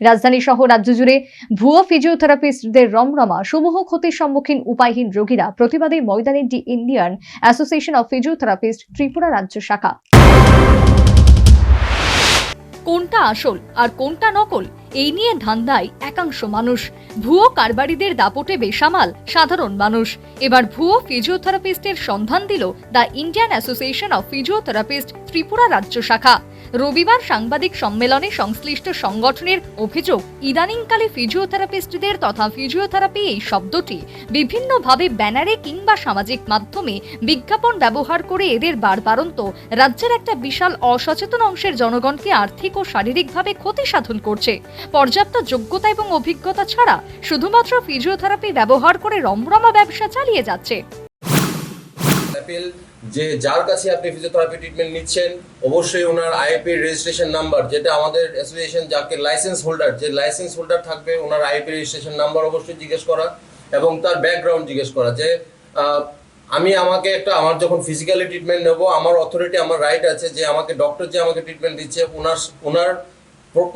রাজধানী সহ রাজ্য জুড়ে ভুয়ো ফিজিওথেরাপিস্টদের রমরমা, সমূহ ক্ষতির সম্মুখীন উপায়হীন রোগীরা প্রতিবাদে ময়দানে the Indian association of physiotherapist Tripura রাজ্য শাখা। কোনটা আসল আর কোনটা নকল, এই নিয়ে ধান্দায় একাংশ মানুষ। ভুয়ো কারবারিদের দাপটে বেসামাল, সাধারণ মানুষ। এবার ভুয়ো ফিজিওথেরাপিস্টের সন্ধান দিল the Indian association of physiotherapist Tripura রাজ্য শাখা। রবিবার সাংবাদিক সম্মেলনে সংশ্লিষ্ট সংগঠনের অভিযোগ, ইদানিংকালে ফিজিওথেরাপিস্টদের তথা ফিজিওথেরাপি এই শব্দটি বিভিন্নভাবে ব্যানারে কিংবা সামাজিক মাধ্যমে বিজ্ঞাপন ব্যবহার করে এদের বারবারন্ত রাজ্যের একটা বিশাল অসচেতন অংশের জনগণকে আর্থিক ও শারীরিকভাবে ক্ষতি সাধন করছে। পর্যাপ্ত যোগ্যতা এবং অভিজ্ঞতা ছাড়া শুধুমাত্র ফিজিওথেরাপি ব্যবহার করে রমরমা ব্যবসা চালিয়ে যাচ্ছে। অ্যাপেল যে যার কাছে আপনি ফিজিওথেরাপি ট্রিটমেন্ট নিচ্ছেন, অবশ্যই ওনার আইপি রেজিস্ট্রেশন নাম্বার যেটা আমাদের অ্যাসোসিয়েশন যাকে লাইসেন্স হোল্ডার যে লাইসেন্স হোল্ডার থাকবে, ওনার আইপি রেজিস্ট্রেশন নাম্বার অবশ্যই জিজ্ঞেস করা এবং তার ব্যাকগ্রাউন্ড জিজ্ঞেস করা যে আমি আমাকে একটা, আমার যখন ফিজিক্যালি ট্রিটমেন্ট নেব, আমার অথরিটি আমার রাইট আছে যে আমাকে ডক্টর যে আমাকে ট্রিটমেন্ট দিচ্ছে, ওনার ওনার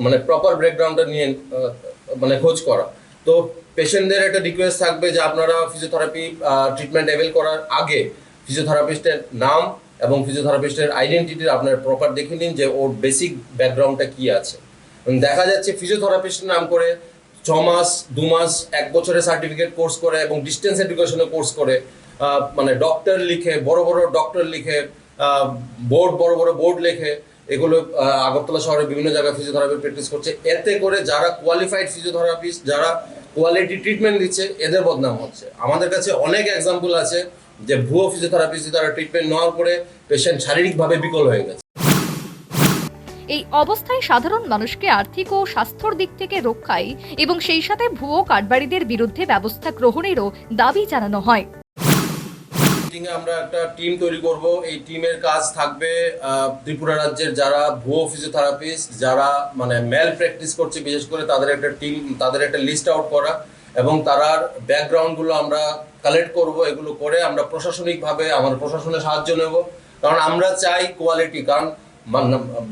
মানে প্রপার ব্যাকগ্রাউন্ডটা নিয়ে মানে খোঁজ করা। তো পেশেন্টদের একটা রিকোয়েস্ট থাকবে যে আপনারা ফিজিওথেরাপি ট্রিটমেন্ট অ্যাভেল করার আগে ফিজিওথেরাপিস্টের নাম এবং ফিজিওথেরাপিস্টের আইডেন্টিটি আপনার প্রপার দেখে নিন যে ওর বেসিক ব্যাকগ্রাউন্ডটা কি আছে। দেখা যাচ্ছে ফিজিওথেরাপিস্টের নাম করে ছ মাস দু মাস এক বছরের সার্টিফিকেট কোর্স করে এবং ডিস্টেন্স এডুকেশনের কোর্স করে। মানে ডক্টর লিখে, বড় বড় ডক্টর লিখে বোর্ড বড় বড় বোর্ড লিখে, এগুলো আগরতলা শহরে বিভিন্ন জায়গায় ফিজিওথেরাপি প্র্যাকটিস করছে। এতে করে যারা কোয়ালিফাইড ফিজিওথেরাপিস্ট যারা কোয়ালিটি ট্রিটমেন্ট দিচ্ছে, এদের বদনাম হচ্ছে। আমাদের কাছে অনেক এক্সাম্পল আছে। যে ভুয়ো ফিজিওথেরাপিস্ট তারা ট্রিটমেন্ট নেওয়ার পরে পেশেন্ট শারীরিকভাবে বিকল হয়ে গেছে। এই অবস্থায় সাধারণ মানুষকে আর্থিক ও স্বাস্থ্যর দিক থেকে রক্ষায় এবং সেই সাথে ভুয়ো কারবারিদের বিরুদ্ধে ব্যবস্থা গ্রহণেরও দাবি জানানো হয়। আমরা একটা টিম তৈরি করব। এই টিমের কাজ থাকবে ত্রিপুরা রাজ্যের যারা ভুয়ো ফিজিওথেরাপিস্ট যারা মানে মেল প্র্যাকটিস করছে বিশেষ করে তাদের একটা টিম তাদের একটা লিস্ট আউট করা। এবং তারার ব্যাকগ্রাউন্ডগুলো আমরা কালেক্ট করব, এগুলো করে আমরা প্রশাসনিকভাবে, আমার প্রশাসনের সাহায্য নেব। কারণ আমরা চাই কোয়ালিটি কারণ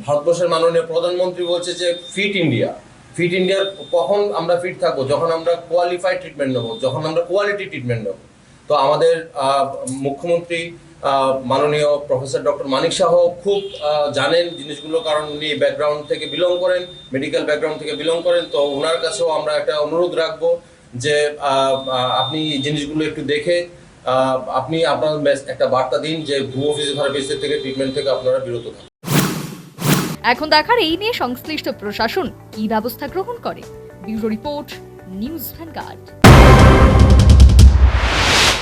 ভারতবর্ষের মাননীয় প্রধানমন্ত্রী বলছে যে ফিট ইন্ডিয়া ফিট ইন্ডিয়ার কখন আমরা ফিট থাকব? যখন আমরা কোয়ালিফাইড ট্রিটমেন্ট নেব, যখন আমরা কোয়ালিটি ট্রিটমেন্ট নেব। তো আমাদের মুখ্যমন্ত্রী মাননীয় প্রফেসর ডক্টর মানিক শাহ খুব জানেন জিনিসগুলো কারণ উনি ব্যাকগ্রাউন্ড থেকে বিলং করেন মেডিকেল ব্যাকগ্রাউন্ড থেকে বিলং করেন, তো ওনার কাছেও আমরা একটা অনুরোধ রাখব যে আপনি জিনিসগুলো একটু দেখে আপনি আপনার একটা বার্তা দিন যে ভুয়ো ফিজিওথেরাপিস্টের থেকে ট্রিটমেন্ট থেকে আপনারা বিরত থাকুন। এখন দেখার এই নিয়ে সংশ্লিষ্ট প্রশাসন কি ব্যবস্থা গ্রহণ করে? Bureau report, news Vanguard.